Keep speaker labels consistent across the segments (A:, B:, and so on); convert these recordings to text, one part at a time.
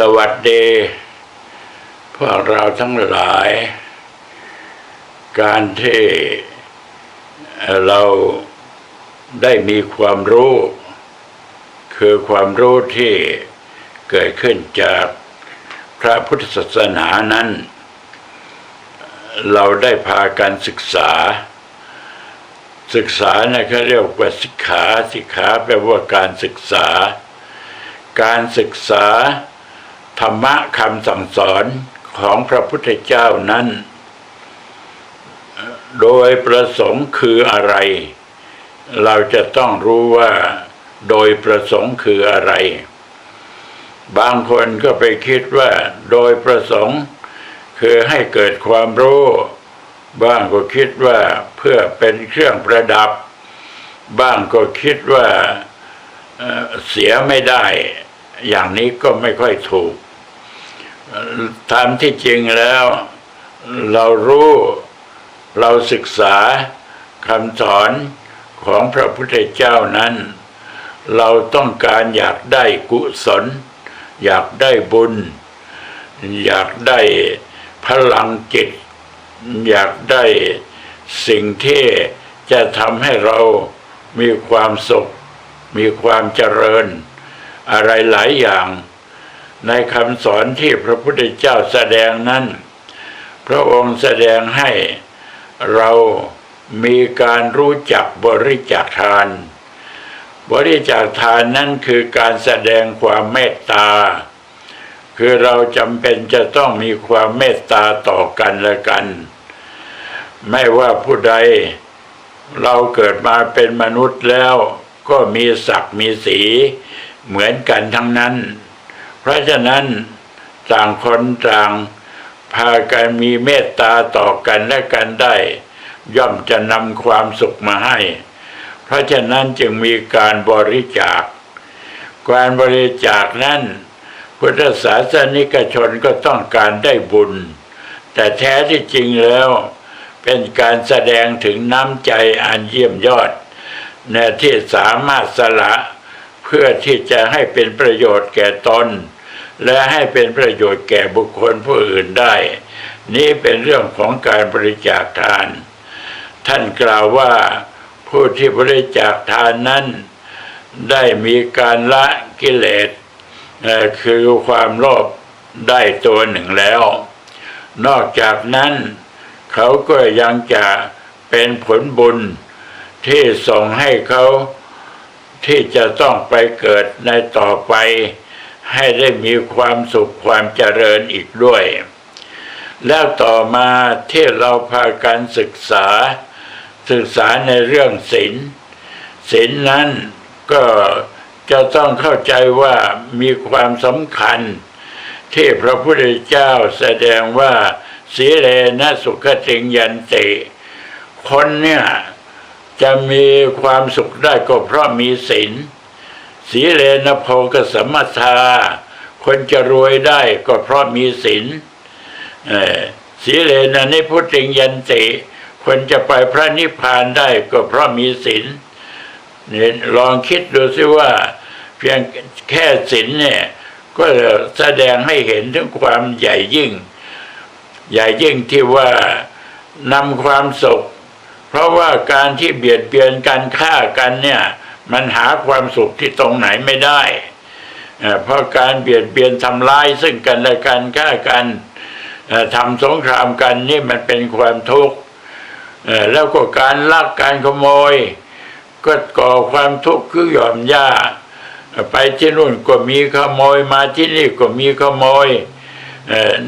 A: สวัสดีพวกเราทั้งหลาย การที่เราได้มีความรู้ คือความรู้ที่เกิดขึ้นจากพระพุทธศาสนานั้น เราได้พากันศึกษา ศึกษาเนี่ยเขาเรียกว่าสิกขาสิกขาแปลว่าการศึกษา การศึกษา ธรรมะคำสั่งสอนของพระพุทธเจ้านั้น โดยประสงค์คืออะไร เราจะต้องรู้ว่าโดยประสงค์คืออะไร บางคนก็ไปคิดว่าโดยประสงค์คือให้เกิดความรู้ บ้างก็คิดว่าเพื่อเป็นเครื่องประดับ บ้างก็คิดว่าเสียไม่ได้ อย่างนี้ก็ไม่ค่อยถูก ตามที่จริงแล้ว เรารู้เราศึกษาคำสอนของพระพุทธเจ้านั้น เราต้องการอยากได้กุศล อยากได้บุญ อยากได้พลังจิต อยากได้สิ่งที่จะทำให้เรามีความสุข มีความเจริญ อะไรหลายอย่าง ในคำสอนที่พระพุทธเจ้าแสดงนั้น พระองค์แสดงให้เรามีการรู้จักบริจาคทาน บริจาคทานนั่นคือการแสดงความเมตตา คือเราจำเป็นจะต้องมีความเมตตาต่อกันและกัน ไม่ว่าผู้ใดเราเกิดมาเป็นมนุษย์แล้วก็มีศักดิ์มีสีเหมือนกันทั้งนั้น เพราะฉะนั้นต่างคนต่างพากันมีเมตตาต่อกันและกันได้ ย่อมจะนำความสุขมาให้ เพราะฉะนั้นจึงมีการบริจาค การบริจาคนั้นพุทธศาสนิกชนก็ต้องการได้บุญ แต่แท้ที่จริงแล้วเป็นการแสดงถึงน้ำใจอันเยี่ยมยอดในที่สามารถสละเพื่อที่จะให้เป็นประโยชน์แก่ตน และให้เป็นประโยชน์แก่บุคคลผู้อื่นได้ นี่เป็นเรื่องของการบริจาคทาน ท่านกล่าวว่าผู้ที่บริจาคทานนั้น ได้มีการละกิเลสคือความโลภได้ตัวหนึ่งแล้ว นอกจากนั้น เขาก็ยังจะเป็นผลบุญที่ส่งให้เขาที่จะต้องไปเกิดในต่อไป ให้ได้มีความสุขความเจริญอีกด้วย แล้วต่อมาที่เราพากันศึกษา ศึกษาในเรื่องศีลศีลนั้นก็จะต้องเข้าใจว่ามีความสำคัญ ที่พระพุทธเจ้าแสดงว่าสีเลนะสุขติงยันติ คนเนี่ยจะมีความสุขได้ก็เพราะมีศีล สีเลนะโภกสัมมาทา คนจะรวยได้ก็เพราะมีศีลสีเลนะนิพุติยันติคนจะไปพระนิพพานได้ก็เพราะมีศีลนี่ลองคิดดูสิว่า เพียงแค่ศีลเนี่ย ก็แสดงให้เห็นถึงความใหญ่ยิ่ง ใหญ่ยิ่งที่ว่านำความสุข เพราะว่าการที่เบียดเบียนกันฆ่ากันเนี่ย มันหาความสุขที่ตรงไหนไม่ได้ เพราะการเบียดเบียนทำร้ายซึ่งกันและกันฆ่ากันทำสงครามกันนี่มันเป็นความทุกข์แล้วก็การลักการขโมย ก็ก่อความทุกข์คือหย่อมยาไปที่นู่นก็มีขโมยมาที่นี่ก็มีขโมย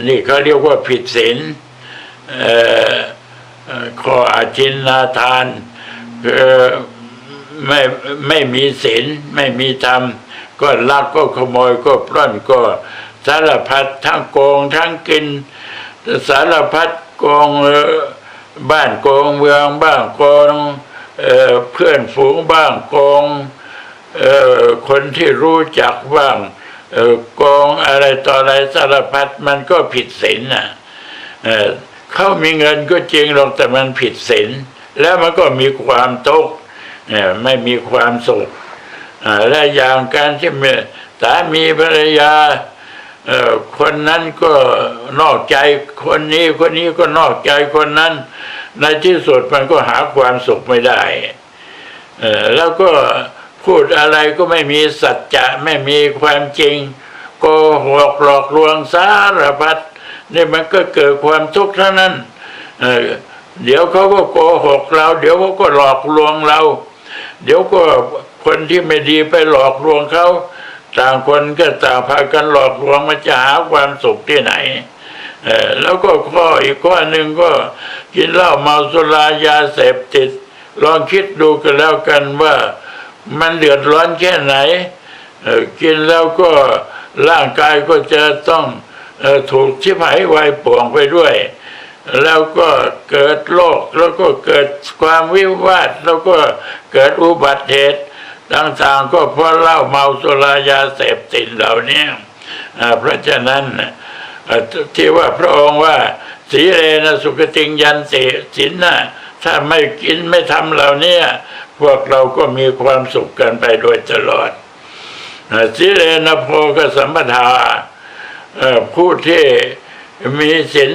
A: นี่เขาเรียกว่าผิดศีลข้ออาชินนาทานคือ ไม่ไม่มีศีลไม่มีธรรม ก็ลักก็ขโมยก็ปล้นก็สารพัดทั้งโกงทั้งกิน สารพัดโกงบ้านโกงเมืองบ้างโกงเเพื่อนฝูงบ้างโกงคนที่รู้จักบ้างโกงอะไรต่ออะไรสารพัดมันก็ผิดศีลน่ะเเขามีเงินก็จริงหรอกแต่มันผิดศีลแล้วมันก็มีความทุกข์ เนี่ยไม่มีความสุขและอย่างการที่มีสามีภรรยาคนนั้นก็นอกใจคนนี้คนนี้ก็นอกใจคนนั้น ในที่สุดมันก็หาความสุขไม่ได้แล้วก็พูดอะไรก็ไม่มีสัจจะไม่มีความจริงโกหกหลอกลวงสารพัดนี่มันก็เกิดความทุกข์เท่านั้นเดี๋ยวเขาก็โกหกเรา เดี๋ยวเขาก็หลอกลวงเรา เดี๋ยวก็คนที่ไม่ดีไปหลอกลวงเขาต่างคนก็ต่างพากันหลอกลวงมันจะหาความสุขที่ไหนแล้วก็ข้ออีกข้อหนึ่งก็กินเหล้าเมาสุรายาเสพติด ลองคิดดูกันแล้วกันว่ามันเดือดร้อนแค่ไหน กินแล้วก็ร่างกายก็จะต้องอถูกชิบหายวายป่วงไปด้วย แล้วก็เกิดโรคแล้วก็เกิดความวิวาทแล้วก็เกิดอุบัติเหตุต่างๆก็เพราะเหล้าเมาสุรายาเสพติดเหล่านี้เพราะฉะนั้นที่ว่าพระองค์ว่าสีเรนะสุขติงยันติสินนะถ้าไม่กินไม่ทำเหล่านี้พวกเราก็มีความสุขกันไปโดยตลอดสีเรนะโพกสัมปทาผู้ที่มีสิน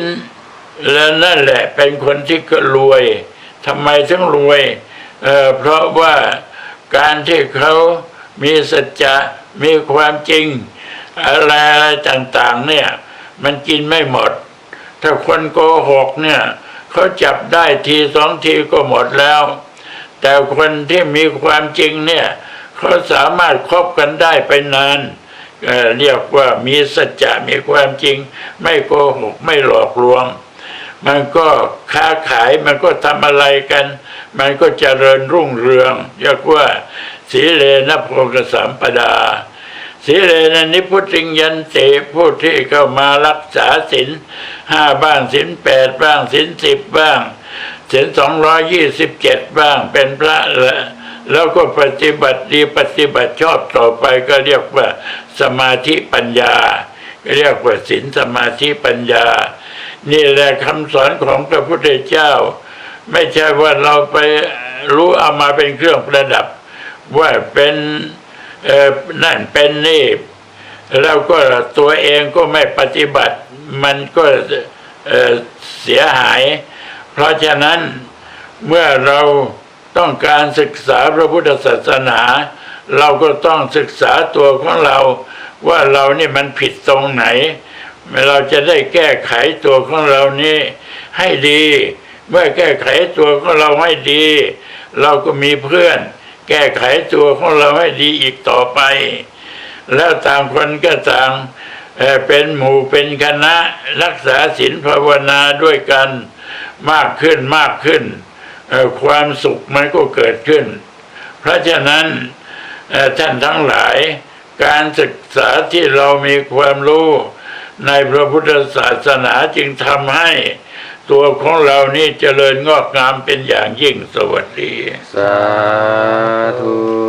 A: และนั่นแหละเป็นคนที่ก็รวยทำไมถึงรวยเเพราะว่าการที่เขามีสัจจะมีความจริง อะไรอะไรต่างๆ เนี่ย มันกินไม่หมด ถ้าคนโกหกเนี่ยเขาจับได้ทีสองทีก็หมดแล้ว แต่คนที่มีความจริงเนี่ยเขาสามารถคบกันได้ไปนานเเรียกว่ามีสัจจะมีความจริง ไม่โกหกไม่หลอกลวง มันก็ค้าขายมันก็ทำอะไรกัน มันก็เจริญรุ่งเรืองเรียกว่าสีเลนะโพกสัมปดาสีเลนะนิพุติงยันติผู้ที่เข้ามารักษาศีลห้าบ้างศีลแปดบ้างศีลสิบบ้างศีลสองร้อยยี่สิบเจ็ดบ้างเป็นพระแล้วแล้วก็ปฏิบัติดีปฏิบัติชอบต่อไปก็เรียกว่าสมาธิปัญญา เรียกว่าศีลสมาธิปัญญา นี่แหละคำสอนของพระพุทธเจ้า ไม่ใช่ว่าเราไปรู้เอามาเป็นเครื่องประดับ ว่าเป็นนั่นเป็นนี่ แล้วก็ตัวเองก็ไม่ปฏิบัติ มันก็เอ่อเสียหาย เพราะฉะนั้นเมื่อเราต้องการศึกษาพระพุทธศาสนา เราก็ต้องศึกษาตัวของเรา ว่าเรานี่มันผิดตรงไหน เราจะได้แก้ไขตัวของเรานี่ให้ดี เมื่อแก้ไขตัวของเราให้ดี เราก็มีเพื่อน แก้ไขตัวของเราให้ดีอีกต่อไป แล้วต่างคนก็ต่างเอ่เป็นหมู่เป็นคณะรักษาศีลภาวนาด้วยกันมากขึ้นมากขึ้น ความสุขมันก็เกิดขึ้น เพราะฉะนั้นท่านทั้งหลายการศึกษาที่เรามีความรู้ ในพระพุทธศาสนาจึงทำให้ตัวของเรานี่เจริญงอกงามเป็นอย่างยิ่งสวัสดี
B: สาธุ